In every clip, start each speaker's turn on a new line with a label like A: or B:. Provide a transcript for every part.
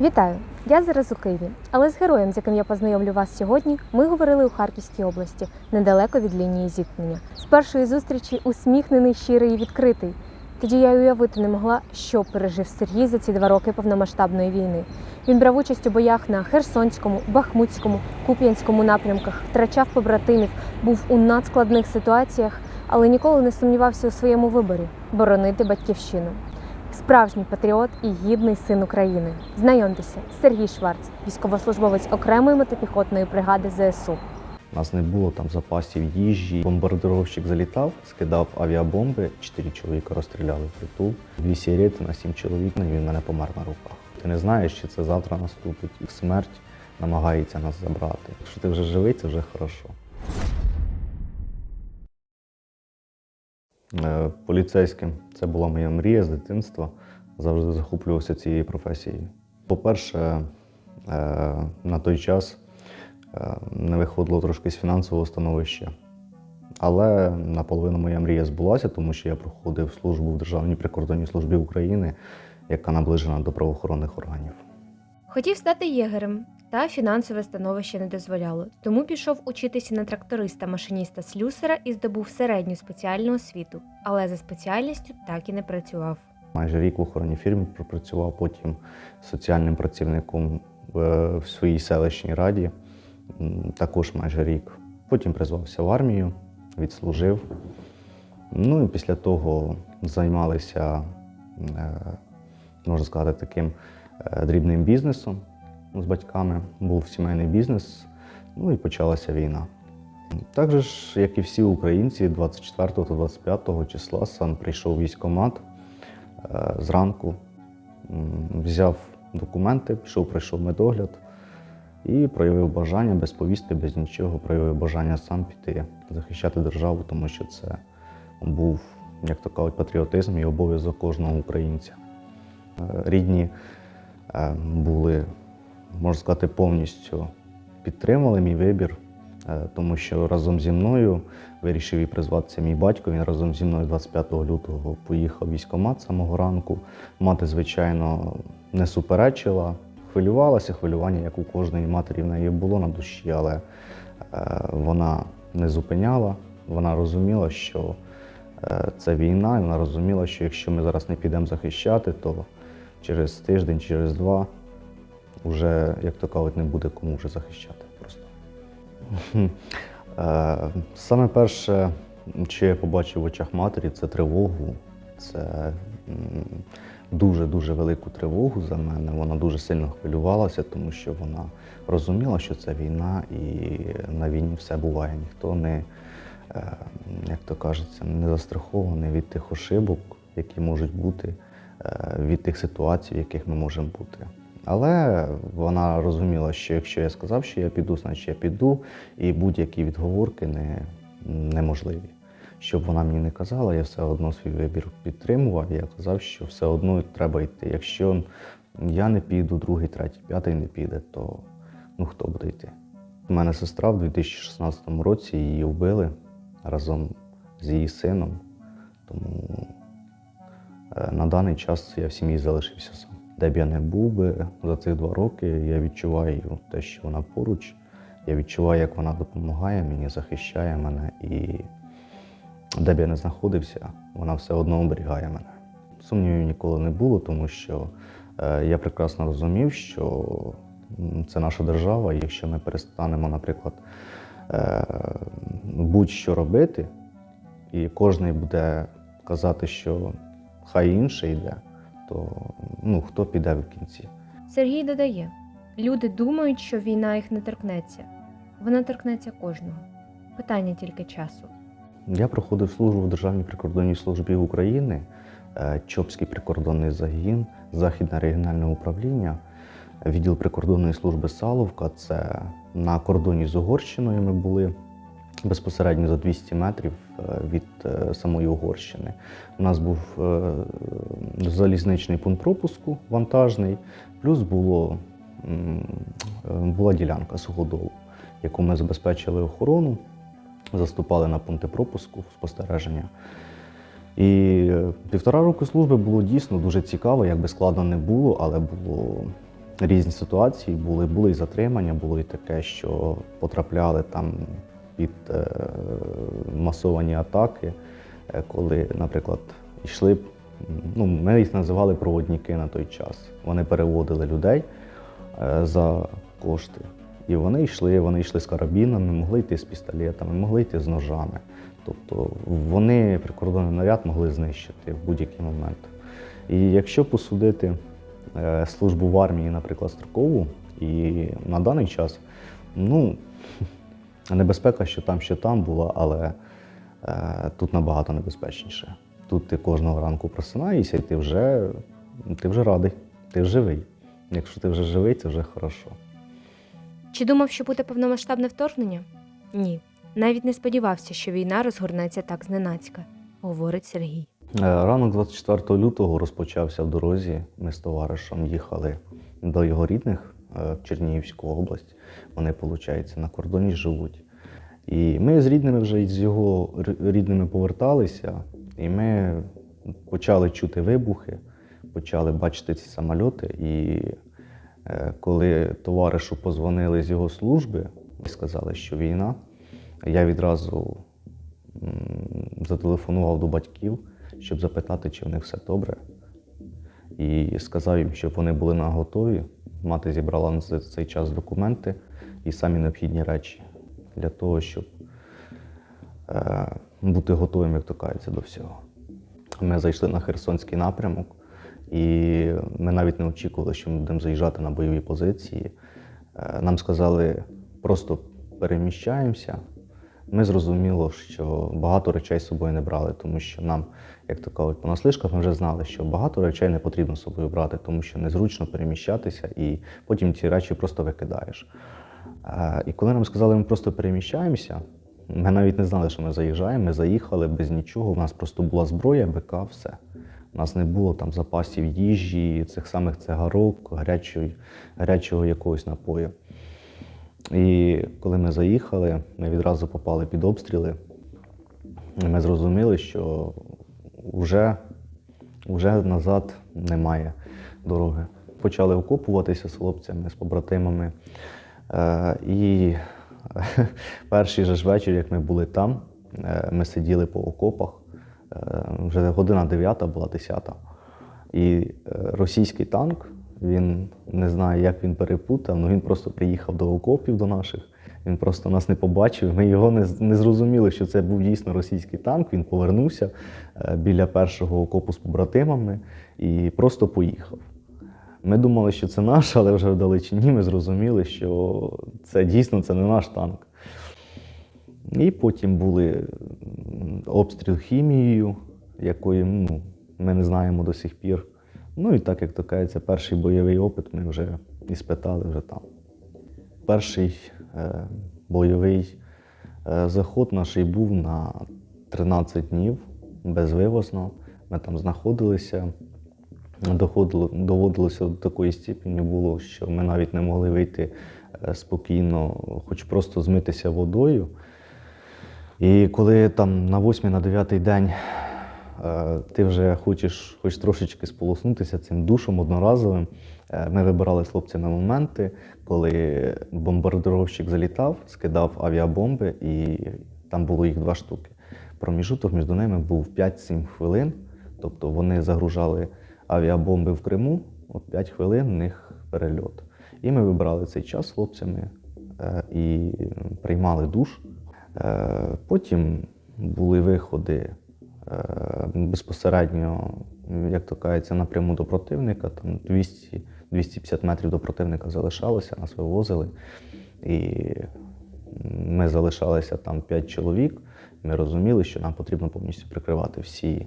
A: Вітаю! Я зараз у Києві, але з героєм, з яким я познайомлю вас сьогодні, ми говорили у Харківській області, недалеко від лінії зіткнення. З першої зустрічі усміхнений, щирий і відкритий. Тоді я й уявити не могла, що пережив Сергій за ці два роки повномасштабної війни. Він брав участь у боях на Херсонському, Бахмутському, Куп'янському напрямках, втрачав побратимів, був у надскладних ситуаціях, але ніколи не сумнівався у своєму виборі боронити батьківщину. Справжній патріот і гідний син України. Знайомтеся, Сергій Шварц, військовослужбовець окремої мотопіхотної бригади ЗСУ.
B: У нас не було там запасів їжі. Бомбардировщик залітав, скидав авіабомби, чотири чоловіка розстріляли в притул. Дві сіріти на сім чоловік, ну, і він мене помер на руках. Ти не знаєш, чи це завтра наступить, смерть намагається нас забрати. Якщо ти вже живий, це вже хорошо. Поліцейським це була моя мрія з дитинства. Завжди захоплювався цією професією. По-перше, е, на той час е, не виходило трошки з фінансового становища. Але наполовину моя мрія збулася, тому що я проходив службу в Державній прикордонній службі України, яка наближена до правоохоронних органів.
A: Хотів стати єгерем, та фінансове становище не дозволяло, тому пішов учитися на тракториста, машиніста слюсара і здобув середню спеціальну освіту, але за спеціальністю так і не працював.
B: Майже рік в охоронній фірмі пропрацював потім соціальним працівником в, в своїй селищній раді, також майже рік. Потім призвався в армію, відслужив. Ну і після того займалися, е, можна сказати, таким е, дрібним бізнесом з батьками. Був сімейний бізнес, ну і почалася війна. Так же ж, як і всі українці, 24 та 25 числа сам прийшов військкомат е, зранку, взяв документи, пішов, пройшов медогляд і проявив бажання без повістки, без нічого, проявив бажання сам піти захищати державу, тому що це був, як то кажуть, патріотизм і обов'язок кожного українця. Е, Рідні е, були, можна сказати, повністю підтримали мій вибір, е, тому що разом зі мною вирішив і призватися мій батько. Він разом зі мною 25 лютого поїхав в військкомат з самого ранку. Мати, звичайно, не суперечила, хвилювалася, хвилювання, як у кожної матері в неї було на душі, але е, вона не зупиняла. Вона розуміла, що е, це війна, і вона розуміла, що якщо ми зараз не підемо захищати, то через тиждень, через два вже, як то кажуть, не буде кому вже захищати просто. Е, Саме перше, що я побачив в очах матері, це тривогу. Це дуже-дуже велику тривогу за мене. Вона дуже сильно хвилювалася, тому що вона розуміла, що це війна, і на війні все буває. Ніхто не, е, як то кажеться, не застрахований від тих ошибок, які можуть бути, від тих ситуацій, в яких ми можемо бути. Але вона розуміла, що якщо я сказав, що я піду, значить я піду, і будь-які відговорки не, неможливі. Щоб вона мені не казала, я все одно свій вибір підтримував. Я казав, що все одно треба йти. Якщо я не піду, другий, третій, п'ятий не піде, то ну хто буде йти? У мене сестра в 2016 році її вбили разом з її сином. Тому е, на даний час я в сім'ї залишився сам. Де б я не був би за цих два роки, я відчуваю те, що вона поруч. Я відчуваю, як вона допомагає мені, захищає мене, і де б я не знаходився, вона все одно оберігає мене. Сумнівів ніколи не було, тому що е, я прекрасно розумів, що це наша держава, і якщо ми перестанемо, наприклад, е, будь-що робити, і кожен буде казати, що хай інший йде, то ну, хто піде в кінці?
A: Сергій додає: люди думають, що війна їх не торкнеться. Вона торкнеться кожного. Питання тільки часу.
B: Я проходив службу в Державній прикордонній службі України, е, Чопський прикордонний загін, Західне регіональне управління, відділ прикордонної служби Саловка. Це на кордоні з Угорщиною ми були безпосередньо за 200 метрів е, від е, самої Угорщини. У нас був е, залізничний пункт пропуску вантажний, плюс було, була ділянка суходолу, яку ми забезпечили охорону заступали на пункти пропуску, спостереження. І півтора року служби було дійсно дуже цікаво, як би складно не було, але було різні ситуації були. Були і затримання, було і таке, що потрапляли там під е, масовані атаки, е, коли, наприклад, йшли. Ну, ми їх називали проводники на той час. Вони переводили людей е, за кошти. І вони йшли, вони йшли з карабінами, могли йти з пістолетами, могли йти з ножами. Тобто вони прикордонний наряд могли знищити в будь-який момент. І якщо посудити службу в армії, наприклад, строкову, і на даний час, ну, небезпека, що там, що там була, але е, тут набагато небезпечніше. Тут ти кожного ранку просинаєшся, і ти вже, ти вже радий, ти живий. Якщо ти вже живий, це вже хорошо.
A: Чи думав, що буде повномасштабне вторгнення? Ні. Навіть не сподівався, що війна розгорнеться так зненацька, говорить Сергій.
B: Е, Ранок 24 лютого розпочався в дорозі. Ми з товаришем їхали до його рідних в Чернігівську область. Вони, виходить, на кордоні живуть. І ми з рідними вже з його рідними поверталися, і ми почали чути вибухи, почали бачити ці самольоти. І е, коли товаришу позвонили з його служби і сказали, що війна, я відразу зателефонував до батьків, щоб запитати, чи в них все добре. І сказав їм, щоб вони були на готові. Мати зібрала цей- цей час документи і самі необхідні речі для того, щоб е, бути готовим, як то кажеться, до всього. Ми зайшли на Херсонський напрямок, і ми навіть не очікували, що ми будемо заїжджати на бойові позиції. Е, Нам сказали, просто переміщаємося. Ми зрозуміло, що багато речей з собою не брали, тому що нам, як то кажуть, по наслишках ми вже знали, що багато речей не потрібно з собою брати, тому що незручно переміщатися, і потім ці речі просто викидаєш. Е, І коли нам сказали, ми просто переміщаємося, ми навіть не знали, що ми заїжджаємо. Ми заїхали без нічого. У нас просто була зброя, БК, все. У нас не було там запасів їжі, цих самих цигарок, гарячої, гарячого якогось напою. І коли ми заїхали, ми відразу попали під обстріли. Ми зрозуміли, що вже, вже назад немає дороги. Почали окопуватися з хлопцями, з побратимами. Е, і перший же ж вечір, як ми були там, е, ми сиділи по окопах. Е, вже година 9 була 10. І російський танк, він не знаю, як він перепутав, але він просто приїхав до окопів до наших. Він просто нас не побачив. Ми його не, не зрозуміли, що це був дійсно російський танк. Він повернувся е, біля першого окопу з побратимами і просто поїхав. Ми думали, що це наш, але вже вдалечині ми зрозуміли, що це дійсно це не наш танк. І потім були обстріл хімією, якої ну, ми не знаємо до сих пір. Ну і так, як то кажеться, перший бойовий опит ми вже іспитали вже там. Перший е, бойовий е, заход наш був на 13 днів безвивозно. Ми там знаходилися. Доходило, доводилося до такої степені було, що ми навіть не могли вийти е, спокійно, хоч просто змитися водою. І коли там на 8 на 9 день ти вже хочеш хоч трошечки сполоснутися цим душом одноразовим, е, ми вибирали з хлопцями моменти, коли бомбардировщик залітав, скидав авіабомби, і там було їх два штуки. Проміжуток між ними був 5-7 хвилин, тобто вони загружали авіабомби в Криму, от 5 хвилин в них перельот. І ми вибрали цей час з хлопцями е, і приймали душ. Е, Потім були виходи е, безпосередньо, як то кажеться, напряму до противника. Там 200, 250 метрів до противника залишалося, нас вивозили. І ми залишалися там 5 чоловік. Ми розуміли, що нам потрібно повністю прикривати всі,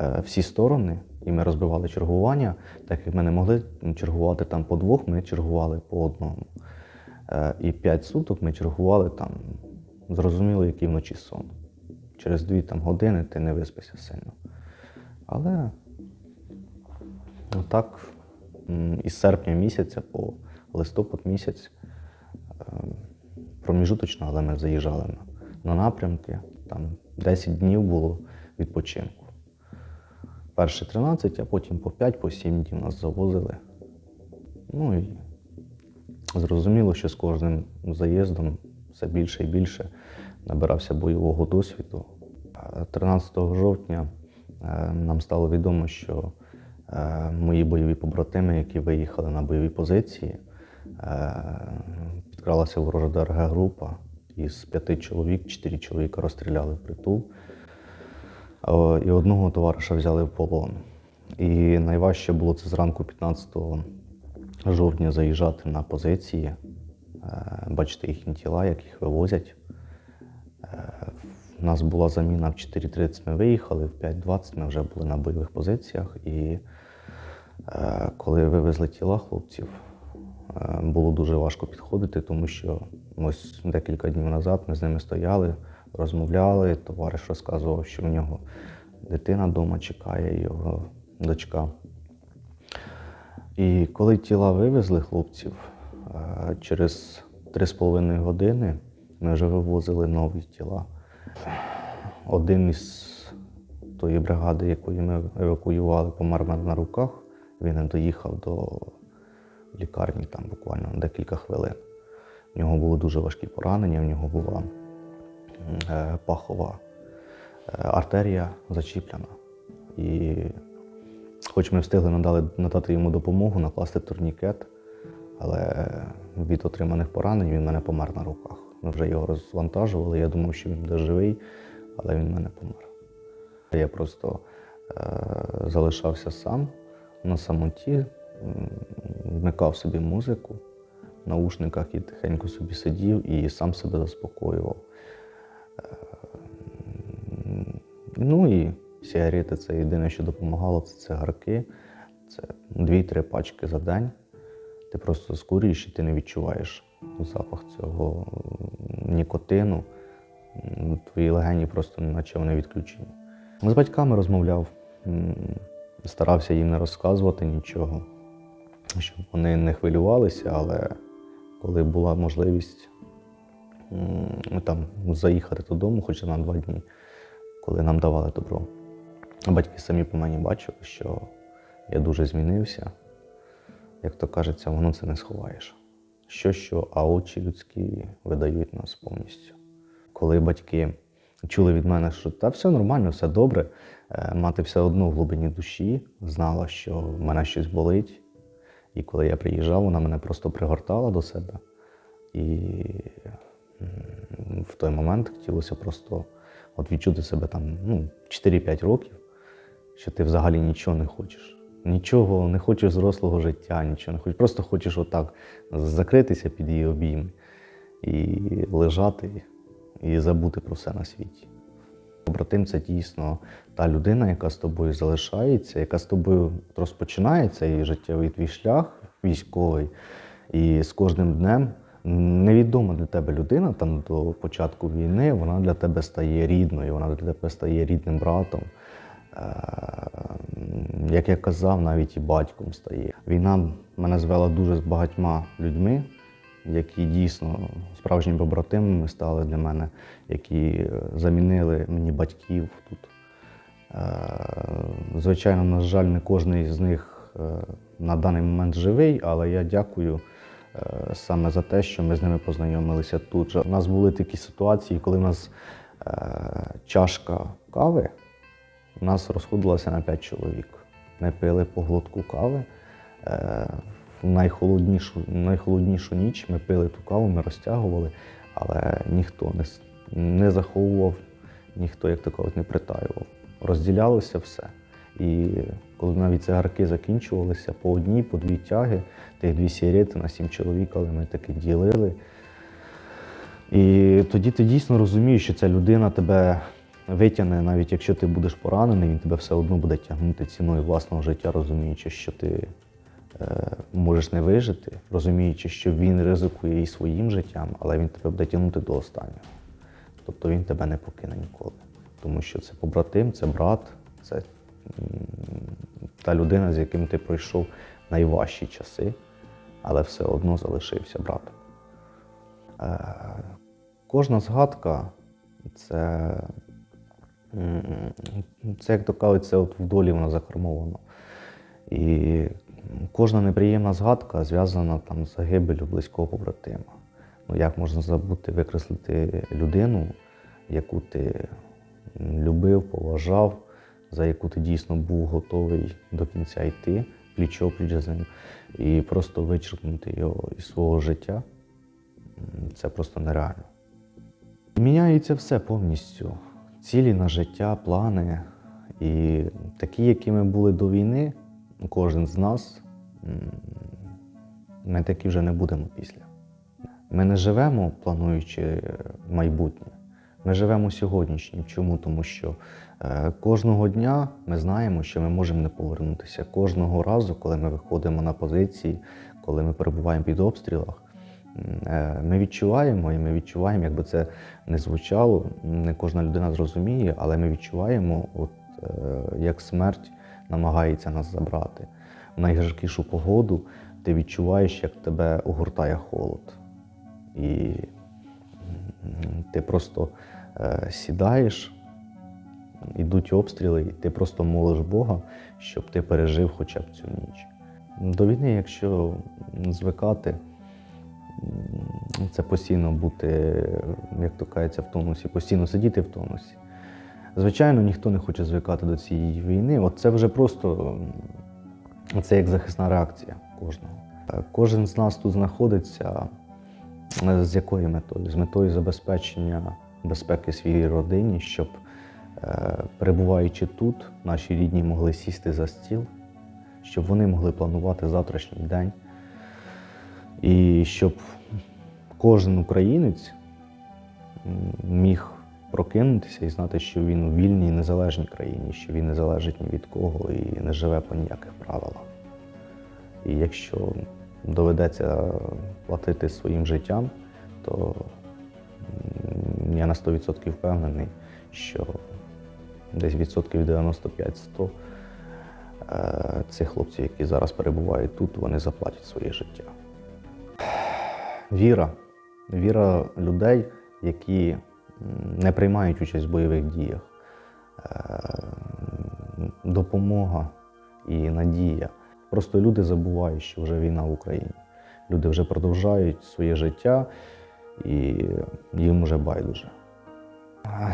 B: е, всі сторони. І ми розбивали чергування, так як ми не могли чергувати там по двох, ми чергували по одному. Е, І 5 суток ми чергували там, зрозуміло, який вночі сон. Через дві там, години ти не виспишся сильно. Але отак м, із серпня місяця по листопад місяць е, проміжуточно, але ми заїжджали на, на напрямки. Там 10 днів було відпочинку. Перші 13, а потім по 5, по 7 днів нас завозили. Ну і зрозуміло, що з кожним заїздом все більше і більше набирався бойового досвіду. Е, 13 жовтня е, нам стало відомо, що е, мої бойові побратими, які виїхали на бойові позиції, е, підкралася ворожа ДРГ група. Із п'яти чоловік, чотири чоловіка розстріляли в притул. І одного товариша взяли в полон. І найважче було це зранку 15 жовтня заїжджати на позиції, бачити їхні тіла, як їх вивозять. Е, У нас була заміна в 4.30 ми виїхали, в 5.20 ми вже були на бойових позиціях. І е, коли вивезли тіла хлопців, е, було дуже важко підходити, тому що ось декілька днів назад ми з ними стояли, розмовляли. Товариш розказував, що в нього дитина вдома чекає, його дочка. І коли тіла вивезли хлопців, е, через 3,5 години ми вже вивозили нові тіла. Один із тої бригади, якої ми евакуювали, помер на руках. Він доїхав до лікарні там буквально декілька хвилин. В нього були дуже важкі поранення, в нього була е, пахова е, артерія зачіплена. І хоч ми встигли надали, надати йому допомогу, накласти турнікет, але від отриманих поранень він мене помер на руках. Ми вже його розвантажували. Я думав, що він буде живий, але він в мене помер. Я просто е, залишався сам на самоті, вмикав собі музику в наушниках і тихенько собі сидів і сам себе заспокоював. Е, ну і сигарети це єдине, що допомагало, це цигарки. Це 2-3 пачки за день. Ти просто скурюєш і ти не відчуваєш запах цього нікотину. Твої легені просто наче вони відключені. З батьками розмовляв, старався їм не розказувати нічого, щоб вони не хвилювалися, але коли була можливість ну, там, заїхати додому, хоча на два дні, коли нам давали добро. Батьки самі по мені бачили, що я дуже змінився. Як то кажеться, воно це не сховаєш. Що, що, а очі людські видають нас повністю. Коли батьки чули від мене, що та все нормально, все добре, е, мати все одно в глибині душі знала, що в мене щось болить. І коли я приїжджав, вона мене просто пригортала до себе. І в той момент хотілося просто от відчути себе там ну, 4-5 років, що ти взагалі нічого не хочеш. Нічого не хочеш зрослого життя, нічого не хочеш. Просто хочеш отак закритися під її обійми і лежати, і забути про все на світі. Побратим це дійсно та людина, яка з тобою залишається, яка з тобою розпочинає цей життєвий твій шлях військовий. І з кожним днем невідома для тебе людина там до початку війни, вона для тебе стає рідною, вона для тебе стає рідним братом. Е, Як я казав, навіть і батьком стає. Війна мене звела дуже з багатьма людьми, які дійсно справжніми побратимами стали для мене, які е, замінили мені батьків тут. Е, Звичайно, на жаль, не кожен з них на даний момент живий, але я дякую саме за те, що ми з ними познайомилися тут. У нас були такі ситуації, коли в нас чашка кави у нас розходилася на 5 чоловік. Ми пили по глотку кави. Е, В найхолоднішу, найхолоднішу ніч ми пили ту каву, ми розтягували, але ніхто не, не заховував, ніхто, як кажуть, не притаював. Розділялося все. І коли навіть цигарки закінчувалися по одній, по дві тяги, тих дві сігарети на сім чоловік, але ми таки ділили. І тоді ти дійсно розумієш, що ця людина тебе витягне, навіть якщо ти будеш поранений, він тебе все одно буде тягнути ціною власного життя, розуміючи, що ти е, можеш не вижити, розуміючи, що він ризикує і своїм життям, але він тебе буде тягнути до останнього. Тобто він тебе не покине ніколи. Тому що це побратим, це брат, це та людина, з яким ти пройшов найважчі часи, але все одно залишився братом. Е, Кожна згадка це, це як то кажуть, це от в долі воно закармовано. І кожна неприємна згадка зв'язана там з загибелю близького побратима. Ну як можна забути викреслити людину, яку ти любив, поважав, за яку ти дійсно був готовий до кінця йти, пліч-опліч з ним, і просто вичеркнути його із свого життя. Це просто нереально. Міняється все повністю. Цілі на життя, плани. І такі, які ми були до війни, кожен з нас, ми такі вже не будемо після. Ми не живемо, плануючи майбутнє. Ми живемо сьогоднішнім. Чому? Тому що е, кожного дня ми знаємо, що ми можемо не повернутися. Кожного разу, коли ми виходимо на позиції, коли ми перебуваємо під обстрілах, ми відчуваємо, і ми відчуваємо, якби це не звучало, не кожна людина зрозуміє, але ми відчуваємо, от, е, як смерть намагається нас забрати. В найгіркішу погоду ти відчуваєш, як тебе огортає холод. І ти просто е, сідаєш, ідуть обстріли, і ти просто молиш Бога, щоб ти пережив хоча б цю ніч. До війни, якщо звикати, це постійно бути, як то кажеться, в тонусі, постійно сидіти в тонусі. Звичайно, ніхто не хоче звикати до цієї війни. От це вже просто це як захисна реакція кожного. Е, Кожен з нас тут знаходиться е, з якою метою? З метою забезпечення безпеки своїй родині, щоб, е, перебуваючи тут, наші рідні могли сісти за стіл, щоб вони могли планувати завтрашній день. І щоб кожен українець міг прокинутися і знати, що він у вільній незалежній країні, що він не залежить ні від кого і не живе по ніяких правилах. І якщо доведеться платити своїм життям, то я на 100% впевнений, що десь відсотків 95-100 е, цих хлопців, які зараз перебувають тут, вони заплатять своє життя. Віра. Віра людей, які не приймають участь в бойових діях. Е, Допомога і надія. Просто люди забувають, що вже війна в Україні. Люди вже продовжують своє життя і їм вже байдуже.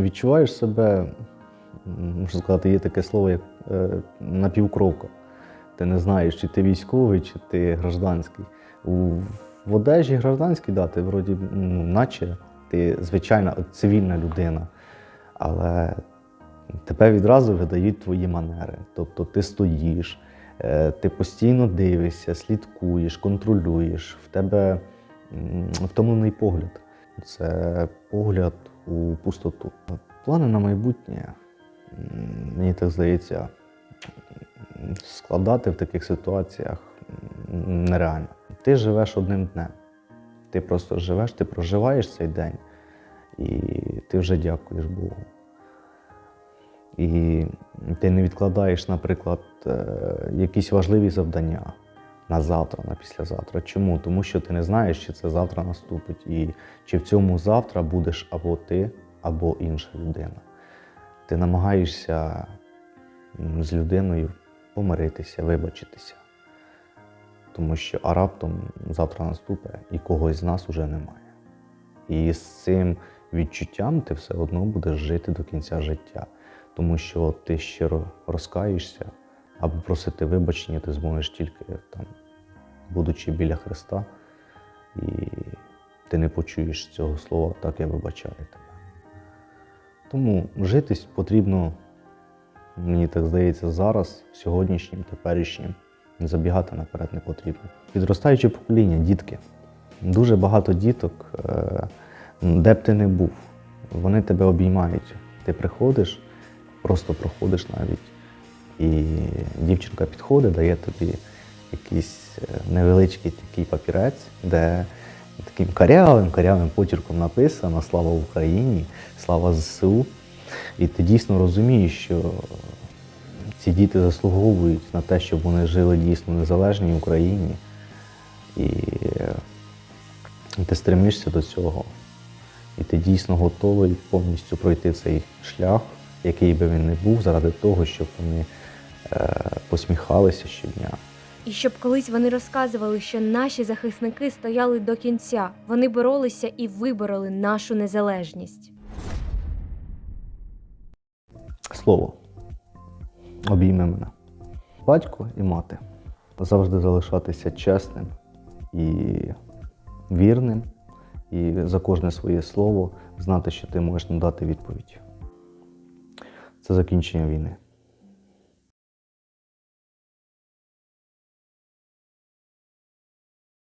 B: Відчуваєш себе, м, можна сказати, є таке слово, як е, напівкровка. Ти не знаєш, чи ти військовий, чи ти гражданський. В одежі гражданській, да, ти вроді, ну, наче ти звичайна цивільна людина, але тебе відразу видають твої манери. Тобто ти стоїш, е, ти постійно дивишся, слідкуєш, контролюєш, в тебе втомлений погляд. Це погляд у пустоту. Плани на майбутнє, мені так здається, складати в таких ситуаціях нереально. Ти живеш одним днем. Ти просто живеш, ти проживаєш цей день, і ти вже дякуєш Богу. І ти не відкладаєш, наприклад, е, якісь важливі завдання на завтра, на післязавтра. Чому? Тому що ти не знаєш, чи це завтра наступить, і чи в цьому завтра будеш або ти, або інша людина. Ти намагаєшся з людиною помиритися, вибачитися. Тому що а раптом завтра наступить і когось з нас уже немає. І з цим відчуттям ти все одно будеш жити до кінця життя. Тому що ти щиро розкаєшся або просити вибачення ти зможеш тільки там, будучи біля Христа, і ти не почуєш цього слова, так я вибачаю тебе. Тому житись потрібно, мені так здається, зараз, сьогоднішнім, теперішнім. Забігати наперед не потрібно. Підростаюче покоління, дітки. Дуже багато діток, е, де б ти не був, вони тебе обіймають. Ти приходиш, просто проходиш навіть, і дівчинка підходить, дає тобі якийсь е, невеличкий такий папірець, де таким карявим, карявим почерком написано Слава Україні, слава ЗСУ. І ти дійсно розумієш, що ці діти заслуговують на те, щоб вони жили дійсно в незалежній Україні. І е, ти стремишся до цього. І ти дійсно готовий повністю пройти цей шлях, який би він не був, заради того, щоб вони е, посміхалися щодня.
A: І щоб колись вони розказували, що наші захисники стояли до кінця, вони боролися і вибороли нашу незалежність.
B: Слово. Обійми мене. Батько і мати. Завжди залишатися чесним і вірним, і за кожне своє слово знати, що ти можеш надати відповідь. Це закінчення війни.